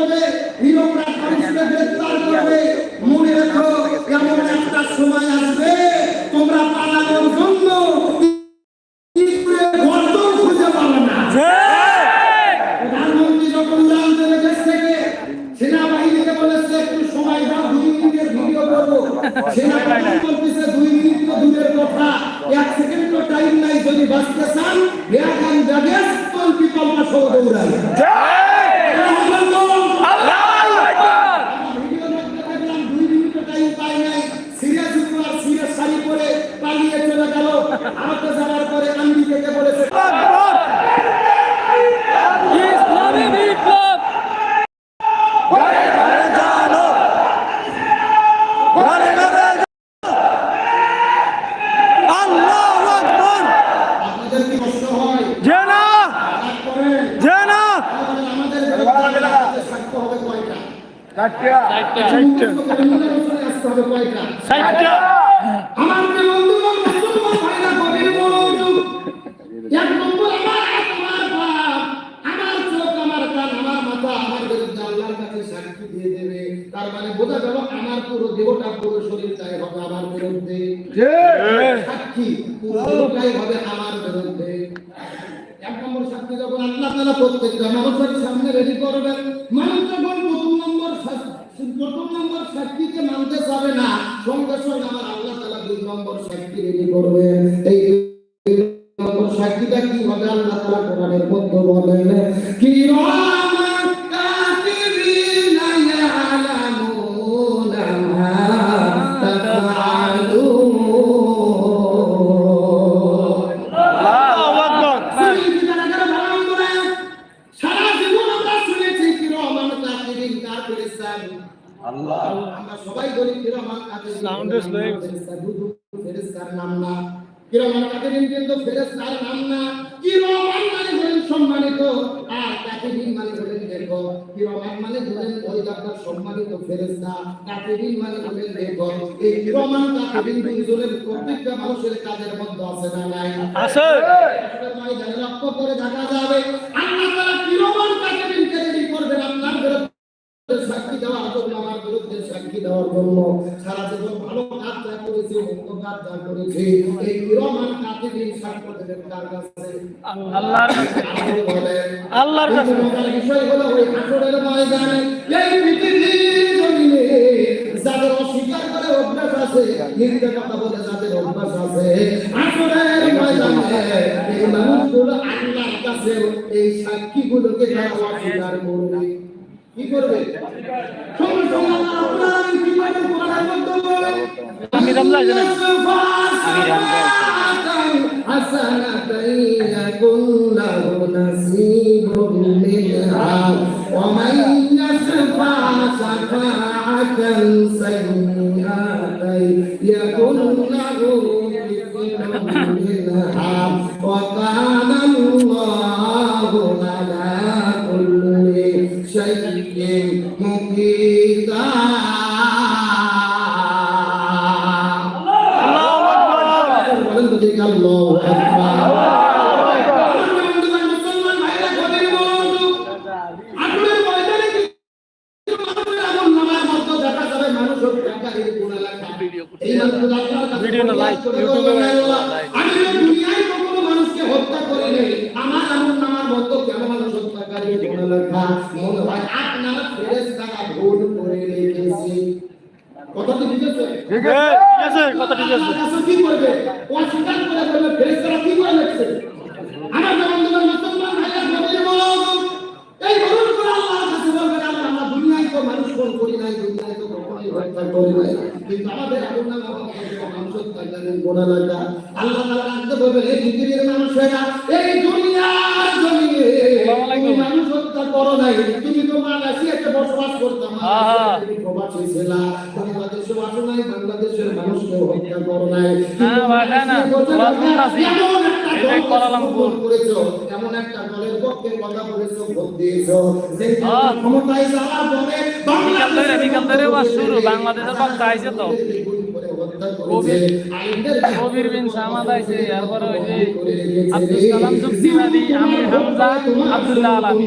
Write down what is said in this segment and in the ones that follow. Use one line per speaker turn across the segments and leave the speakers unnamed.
করবে
সাইটটা।
সাইটটা। নম্বর সাক্ষী রেডি করবে। এই নম্বর সাক্ষীটা কি হবে আল্লাহ তারা কোরআনের মধ্যে বলেন কি প্রত্যেকটা আল্লাহ
আল্লাহর কাছে।
বিষয় হলো ওই এই পৃথিবীর যাদের অস্বীকার করে অভ্যাস আছে মিথ্যে কথা বলে যাদের অভ্যাস আছে আসরের ময়দানে এই মানুষগুলো আল্লাহর কাছে এই সাক্ষীগুলোকে তারা অস্বীকার করবে কি করবে?
আমি
منها ومن يشفع شفاعة سيئة يكن له مثل منها وكان الله
لنا না
মনে হয় আপনারা ফেরেশতারা ভুল
কথা ঠিক
দল
আহ।
ক্ষমতায় পরে
বিকাল ধরে বিকাল ধরে ওয়াজ শুরু বাংলাদেশের বক্তা আইছে তো যে আব্দুল্লাহ আলামী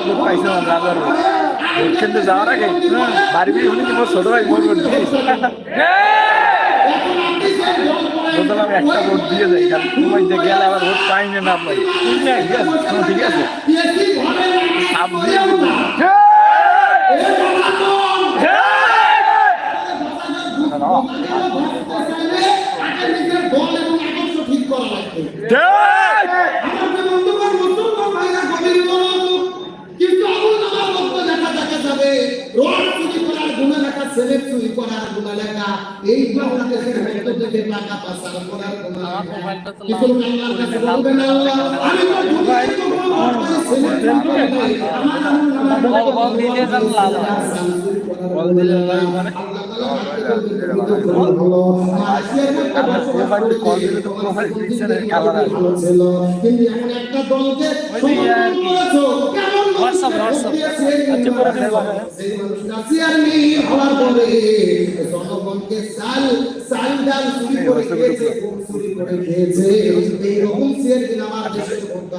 মানুষ।
বোঝা না,
ভাই। কিন্তু
যাওয়ার আগে বাড়ি বাড়ি হলে তোমার ছোট ভাই ভোট বলতাম আমি একটা ভোট দিয়ে যাই কারণ তোমার যে গেলে আবার ভোট পাই না পাই। ঠিক আছে? ঠিক আছে?
ঘরে করার গুণা লেখা, এই বাংলাদেশের মধ্য থেকে টাকা পাচার করার গুণা লেখা। কিন্তু আল্লাহর কাছে বলবেন, আল্লাহ, আমি তো দুনিয়ায় তো। আমার গম চুরি করে খেয়েছে এইরকম চেয়ারম্যান আমার দেশের মধ্যে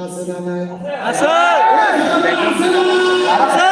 আছে না নাই আছে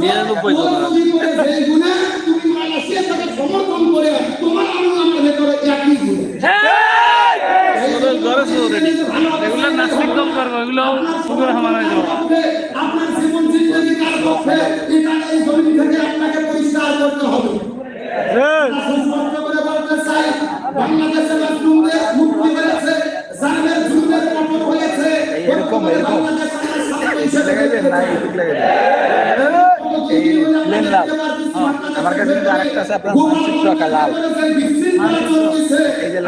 নিরানব্বই জন।
সমর্থন করে তোমার আমার ভেতরে
রেডি এগুলো নাস্তিক দল করব এগুলো শুধু সমান হয়ে যাব।
আপনার জীবন জিন্দগি কার পক্ষে? এটা এই জমি থেকে আপনাকে পরিষ্কার করতে হবে। সুস্পষ্ট করে বলতে চাই বাংলাদেশে মাসরুমদের মুক্তি হয়েছে জানের জুলুমের পতন হয়েছে।
এরকম, এরকম।
বাংলাদেশ আমার
কাছে কিন্তু আরেকটা আছে আপনার মানচিত্র আঁকা লাল। এই যে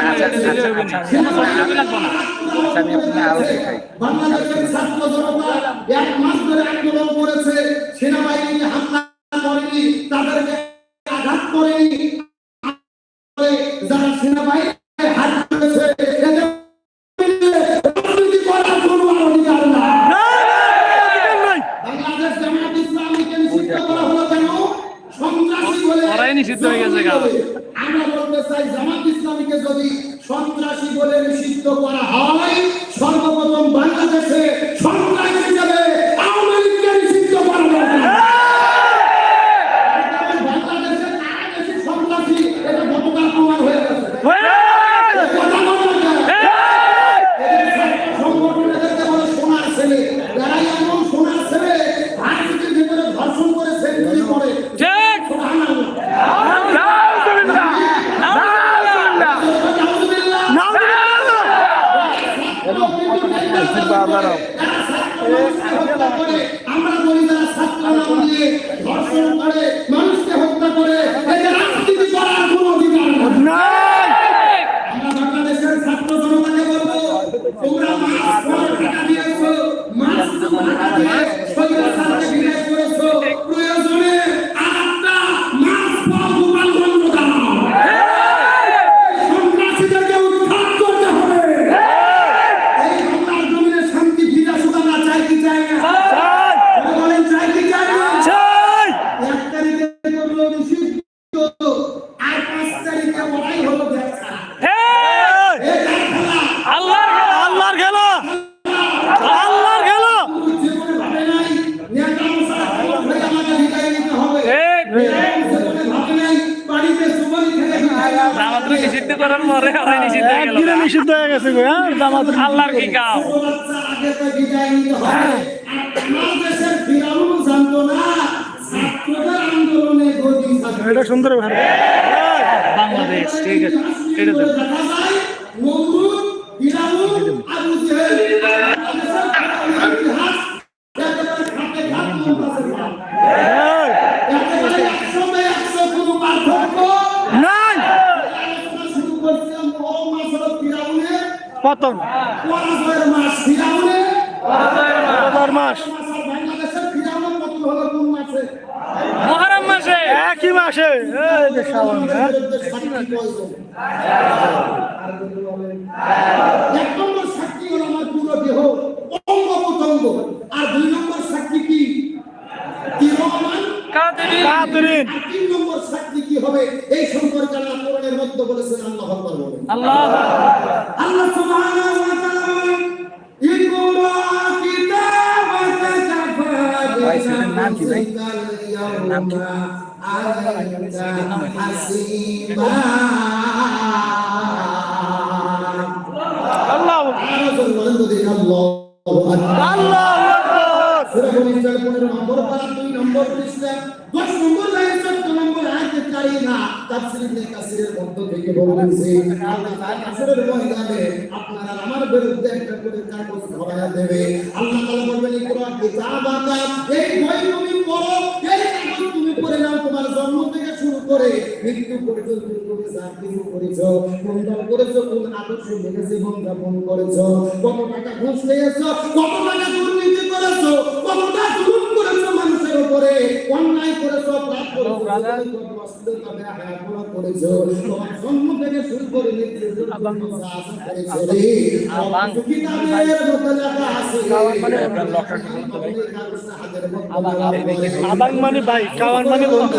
আচ্ছা আচ্ছা আচ্ছা
সেনাবাহিনী হামলা আঘাত করেনি যারা সেনাবাহিনী হাত করেছে। আমরা বলতে চাই জামাত ইসলামীকে যদি সন্ত্রাসী বলে নিষিদ্ধ করা হয় সর্বপ্রথম বাংলাদেশে এটা
সুন্দর
বাংলাদেশ ঠিক আছে এটা তো
দেখা যায় নমরুদ ফিরাউন আবু জেহেল বাংলাদেশের ফিরাউনের ইতিহাস একেবারে খাপে খাপ মহাভারতের নাম। একেবারে একশো বে একশো কোনো পার্থক্য
নাই
আলোচনা শুরু করছিলাম প্রথম মাস হলো ফিরাউনের
পতন
পরাজয়ের মাস ফিরাউনের
হাজার মাস
মাস আর বাংলাদেশের ফিরাউনের পতন হলো কোন মাসে
মহরম মাসে
একই মাসে এই যে শ্রাবণ হ্যাঁ
বিরুদ্ধে সাক্ষী প্রয়োজন। এক নম্বর সাক্ষী হলো আমার পুরো দেহ অঙ্গ প্রত্যঙ্গ আর দুই নম্বর সাক্ষী কি তিন নম্বর সাক্ষী কি হবে? এই সম্পর্কে আল্লাহ কোরআনের মধ্যে বলেছেন আল্লাহ
আল্লাহ
আল্লাহ সুবহানাহু ওয়া তাআলা বলেন কিতাবাকা কাফা
নাম কি ভাই? নাম কি?
আল্লাহ
আল্লাহ
আল্লাহ আকবার।
সূরা বনী ইসরাঈল 15 নম্বর পারা 2 নম্বর পৃষ্ঠা 10 নম্বর লাইন 14 নম্বর আয়াতে কারিমা তাফসীর ইবনে কাসিরের মধ্য থেকে বলতেছে আল্লাহ তাআলা আসরের ময়দানে আপনারা আমার বিরুদ্ধে একটা করে কাগজ ধরায়া দেবে আল্লাহ তাআলা বলবেন ইকরা কিতাবাকা এই এই জন্ম থেকে শুরু করে মৃত্যু পর্যন্ত তুমি যা কিছু করেছ কোন দল করেছ, কোন আদর্শ মেনে জীবন যাপন করেছ। কত টাকা ঘুষ নিয়েছ কত টাকা দুর্নীতি করেছ কত জুলুম উপরে অন্যায় করেছ। তোমার জন্ম থেকে শুরু করে মৃত্যু?
আবাং
মানে ভাই কাওয়ান মানে বন্ধু।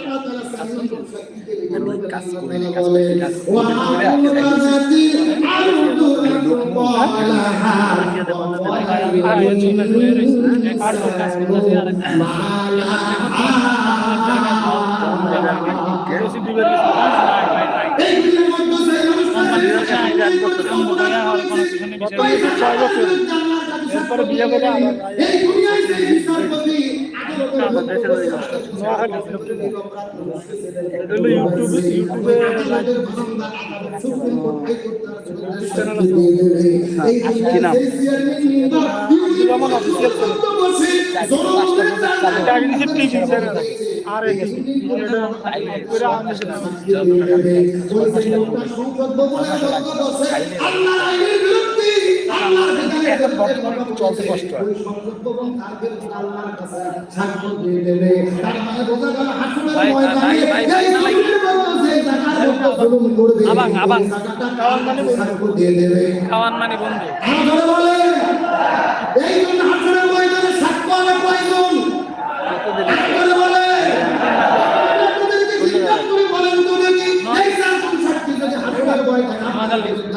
আমি কাজ করে
আবার
এই দুনিয়ায় যে বিচারপতি
এগুলো ইউটিউবে ইউটিউবে যেমন অফিসিয়াল টাকা দিচ্ছে টিভি চ্যানেল আর
আবাং আবাং
খাওয়ান মানে বন্ধু।
এই জন্য হাসুরের ময়দানে সাক্ষ্য অনেক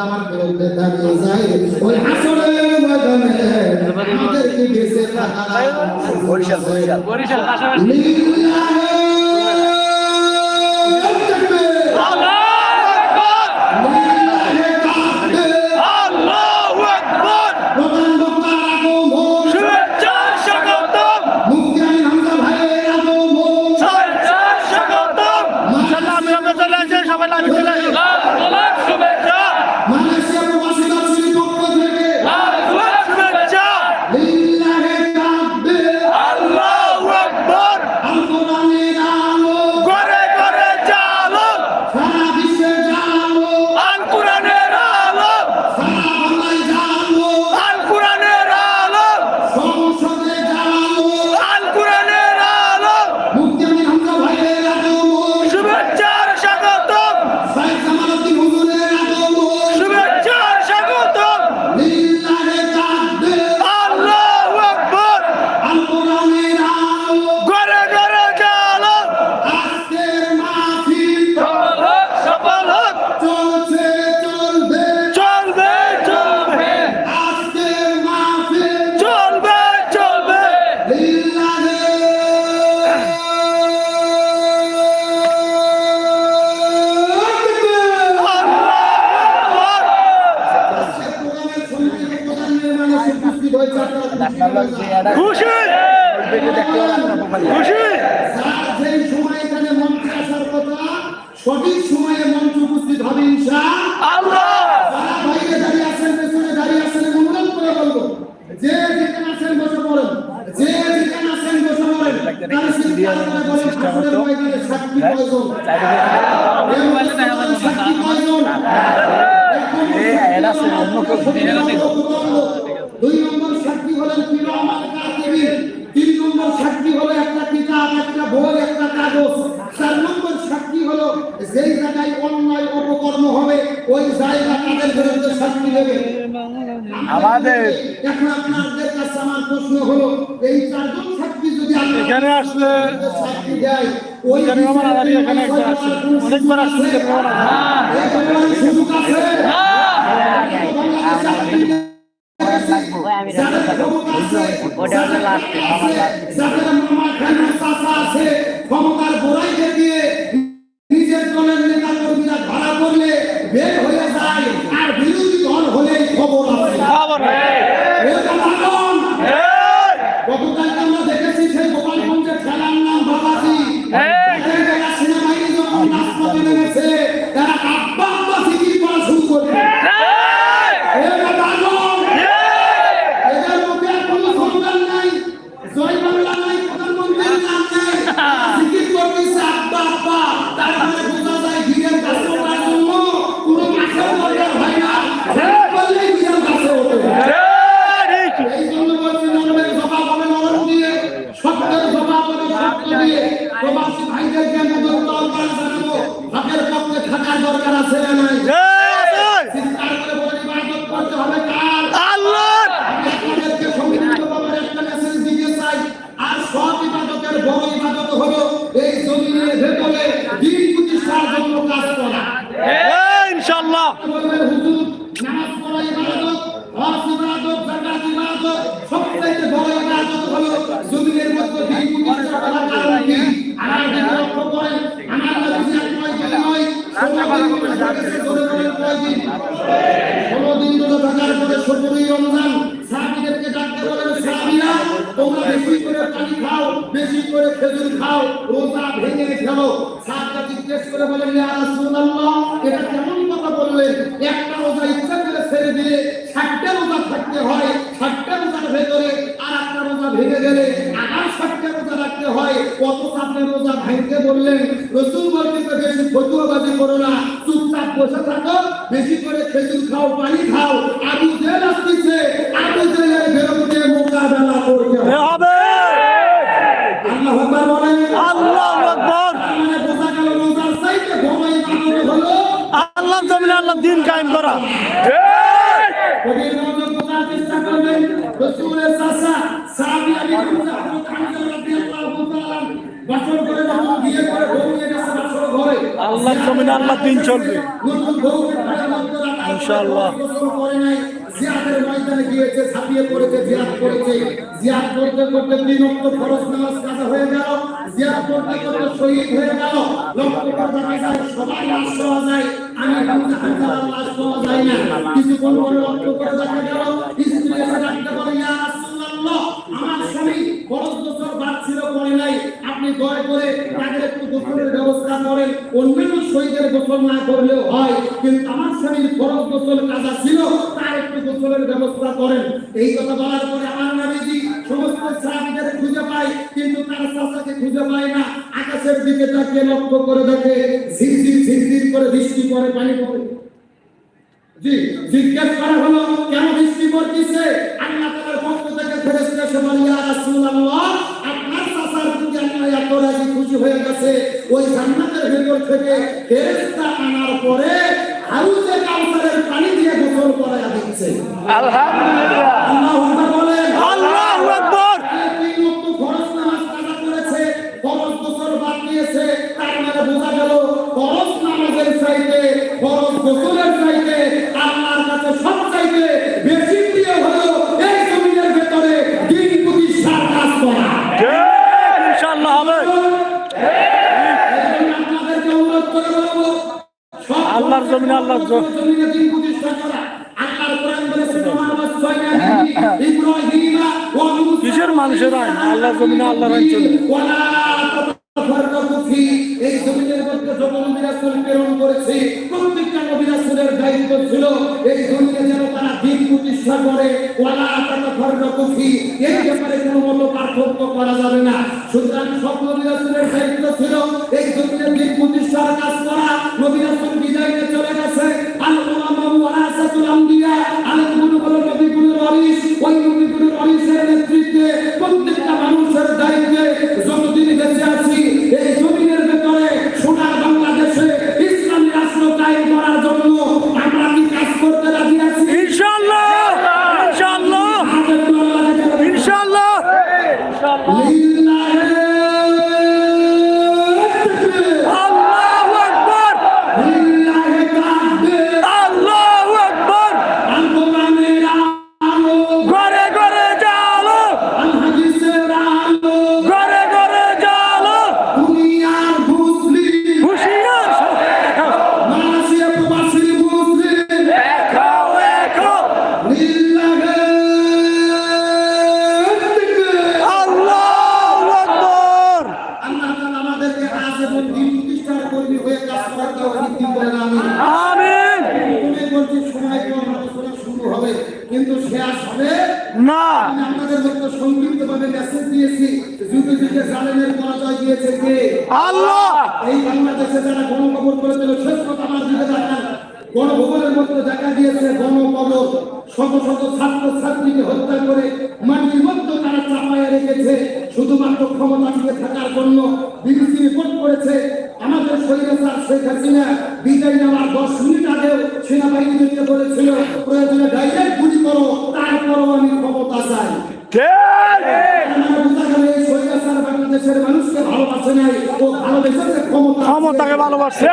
আমার বিরুদ্ধে দাঁড়িয়ে যায় ওই হাসনের ময়দানে আমাদেরকে বেঁচে থাকা
বরিশাল বরিশাল
বরিশাল।
Porque
ওটা হলো লাস্ট
মামা আছে ক্ষমতার গোড়াইতে দিয়ে নিজের দলের নেতা কর্মীরা ধরা পড়লে বের হয়ে যায় আর বিরোধী দল হলেই খবর আছে।
খবর
বেশি করে খেজুর খাও, রোজা ভেঙে ফেলো। সাহাবীরা জিজ্ঞেস করে বলেন এটা কেমন কথা বললেন? একটা রোজা ইচ্ছা করে ছেড়ে দিলে ষাটটা রোজা থাকতে হয়, ষাটটা রোজার ভেতরে আর একটা রোজা ভেঙে গেলে আবার ষাটটা রোজা রাখতে হয়। কত আপনি রোজা ভাঙতে বললেন, রসুল বলতেছে, বেশি ফতুয়াবাজি করো না, চুপচাপ বসে থাকো, বেশি করে খেজুর খাও পানি খাও
আল্লাহর জমিনে আল্লাহ দিন চলবে। ইনশাআল্লাহ।
জিয়াদের ময়দানে গিয়েছে ছাপিয়ে পড়েছে জিয়াদ করেছে জিয়াদ করতে করতে তিন অক্ট ফরজ নামাজ কাজা হয়ে গেল জিয়াদ করতে করতে শহীদ হয়ে গেল লক্ষ্য করে দেখা যায় সবাই লাশ পাওয়া যায় আমি হামজা হামজার লাশ পাওয়া যায় না কিছুক্ষণ পরে লক্ষ্য করে দেখা গেল। স্ত্রী এসে ডাকতে বলে ইয়া রাসূলুল্লাহ আমার স্বামী ফরজ গোসল বাদ ছিল করে নাই। আপনি দয়া করে তাদের একটু গোসলের ব্যবস্থা করেন। অন্যান্য শহীদের গোসল না করলেও হয়, কিন্তু আমার স্বামীর ফরজ গোসল কাজা ছিল, তার একটু গোসলের ব্যবস্থা করেন। এই কথা বলার পরে আমার নবীজি সমস্ত সাহাবীদের খুঁজে পায়, কিন্তু তার চাচাকে খুঁজে পায় না। আকাশের দিকে তাকিয়ে লক্ষ্য করে দেখে ঝিরঝির ঝিরঝির করে বৃষ্টি পড়ে, পানি পড়ে। জিজ্ঞেস করা হলো, কেন বৃষ্টি পড়তেছে? আল্লাহ তাআলার পক্ষ থেকে ফেরেশতা এসে ইয়া রাসূলুল্লাহ আপনার চাচার প্রতি আল্লাহ এত খুশি হয়ে গেছে ওই জান্নাতের ভেতর থেকে ফেরেশতা আনার পরে হাউজে কাউসারের পানি দিয়ে গোসল করায়া দিচ্ছে।
আলহামদুলিল্লাহ
আল্লাহু আকবার বলেন
আল্লাহু আকবার।
তিন ওয়াক্ত ফরজ নামাজ কাজা করেছে ফরজ গোসল বাদ দিয়েছে তার মানে বোঝা গেল ফরজ নামাজের চাইতে ফরজ গোসলের চাইতে আল্লাহর কাছে সব চাইতে ইব্রাহিম ওয়া মুসা
কিসের মানুষের আইন? আল্লাহর জমিনে আল্লাহর আইন
করেছে প্রত্যেকটা ছিল এই জমিনে তারা দিন প্রতিষ্ঠা করে করা যাবে না সব ছিল জমিনে দিন প্রতিষ্ঠার কাজ করা নবী শেষ হবে
না।
আমি আপনাদের মধ্যে সংক্ষিপ্তভাবে মেসেজ দিয়েছি যুগে যুগে জালেমের পরাজয় দিয়েছে কে?
আল্লাহ!
এই বাংলাদেশে যারা গণকবর করেছিল শেষ কথা আমার দিকে দেখান। গণভবনের মধ্যে দেখা দিয়েছে গণকবর। শত শত ছাত্র ছাত্রীকে হত্যা করে মাটির মধ্যে তারা চাপায় রেখেছে। শুধুমাত্র ক্ষমতা টিকে থাকার জন্য বিবিসি রিপোর্ট করেছে। আমাদের শরীরে তার শেখ হাসিনা বিদায় নেওয়ার দশ মিনিট আগেও সেনাবাহিনীকে বলেছিল প্রয়োজনে ডাইরেক্ট গুলি করো তারপরও আমি ক্ষমতা চাই।
ঠিক
আমার বোঝা গেল এই স্বৈরাচার বাংলাদেশের মানুষকে ভালোবাসে নাই ও ভালোবেসেছে ক্ষমতা
ক্ষমতাকে ভালোবাসে।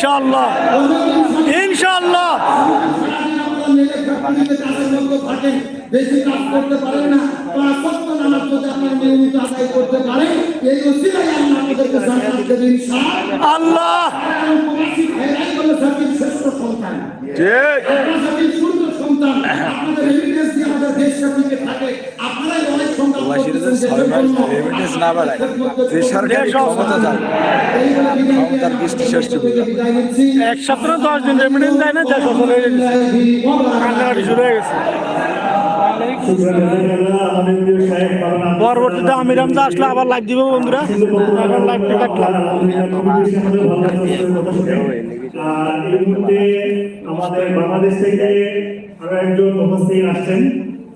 ইনশাল্লাহ বেশি কাজ করতে পারেন না। পাঁচ সপ্তাহ নামাজ যদি আপনারা নিয়মিত আদায় করতে পারেন। এই ওসিলায় আল্লাহ আপনাদেরকে জান্নাত দেবে ইনশাআল্লাহ
আল্লাহ
প্রবাসী ভাইরাই হলো জাতির শ্রেষ্ঠ সন্তান
ঠিক
সন্তান আপনাদের এভিডেন্স দিয়ে আমাদের দেশটা টিকে থাকে আপনারাই অনেক সন্তান
প্রবাসীরা যে ছয় মাস রেমিটেন্স না বাড়ায় যে সরকারি ক্ষমতা যায় ক্ষমতার দৃষ্টি শেষ
এক সপ্তাহ দশ দিন রেমিডেন্স দেয় না হয়ে গেছে। কান্নাকাটি শুরু হয়ে গেছে। পরবর্তীতে আমির হামজা আসলে আবার লাইভ দিব বন্ধুরা। লাইভটা কাটলাম
এই মুহূর্তে আমাদের বাংলাদেশ থেকে Ryan Dürr noch was sehen